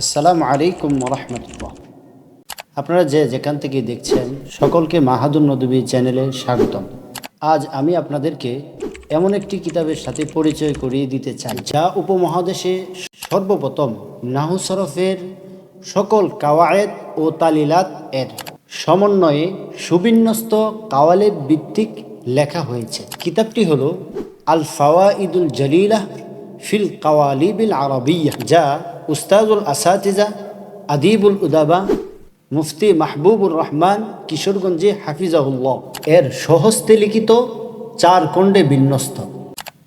আসসালামু আলাইকুম রহমতুল্লাহ। আপনারা যে যেখান থেকে দেখছেন, সকলকে মাহাদুর নদী চ্যানেলে স্বাগতম। আজ আমি আপনাদেরকে এমন একটি কিতাবের সাথে পরিচয় করিয়ে দিতে চাই, যা উপমহাদেশে সর্বপ্রথম নাহু সরফের সকল কাওয়ায়েত ও তালিলাত এর সমন্বয়ে সুবিন্যস্ত কাওয়ালেব ভিত্তিক লেখা হয়েছে। কিতাবটি হলো আল ফাওয়াইদুল জলিলাহ ফিল কাওয়ালিবিল আরবিয়া যা উস্তাজুল আসাতিজা আদিবুল উদাবা মুফতি মাহবুবুর রহমান কিশোরগঞ্জে হাফিজাহুল্লাহ। এর সহস্তে লিখিত চার খণ্ডে বিন্যস্ত।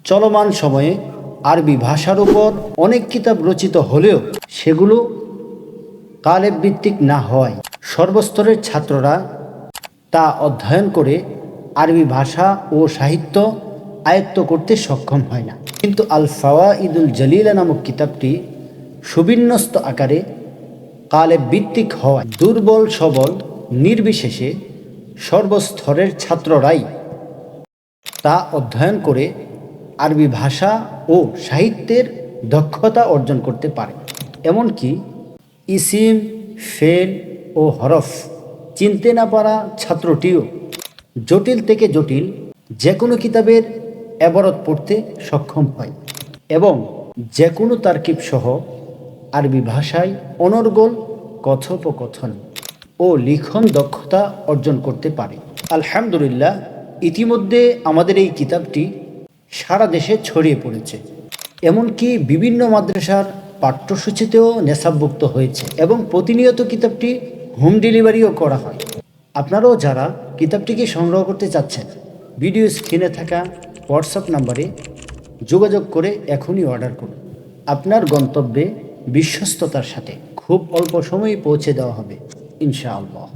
চলমান সময়ে আরবি ভাষার উপর অনেক কিতাব রচিত হলেও সেগুলো কালেব ভিত্তিক না হয়। সর্বস্তরের ছাত্ররা তা অধ্যয়ন করে আরবি ভাষা ও সাহিত্য আয়ত্ত করতে সক্ষম হয় না। কিন্তু আল ফাওয়া ইদুল জলিলা নামক কিতাবটি সুবিন্যস্ত আকারে কালে ভিত্তিক হওয়ায় দুর্বল সবল নির্বিশেষে সর্বস্তরের ছাত্ররাই তা অধ্যয়ন করে আরবি ভাষা ও সাহিত্যের দক্ষতা অর্জন করতে পারে। এমনকি ইসিম ফেল ও হরফ চিনতে না পারা ছাত্রটিও জটিল থেকে জটিল যে কোনো কিতাবের এবারত পড়তে সক্ষম হয় এবং যে কোনো তারকিব সহ আরবি ভাষায় অনর্গল কথোপকথন ও লিখন দক্ষতা অর্জন করতে পারে। আলহামদুলিল্লাহ, ইতিমধ্যে আমাদের এই কিতাবটি সারা দেশে ছড়িয়ে পড়েছে। এমনকি বিভিন্ন মাদ্রাসার পাঠ্যসূচিতেও নেশাবভুক্ত হয়েছে এবং প্রতিনিয়ত কিতাবটি হোম ডেলিভারিও করা হয়। আপনারাও যারা কিতাবটিকে সংগ্রহ করতে চাচ্ছেন, ভিডিও স্ক্রিনে থাকা হোয়াটসঅ্যাপ নাম্বারে যোগাযোগ করে এখনই অর্ডার করুন। আপনার গন্তব্যে বিশ্বস্ততার সাথে খুব অল্প সময়ে পৌঁছে দেওয়া হবে ইনশাআল্লাহ।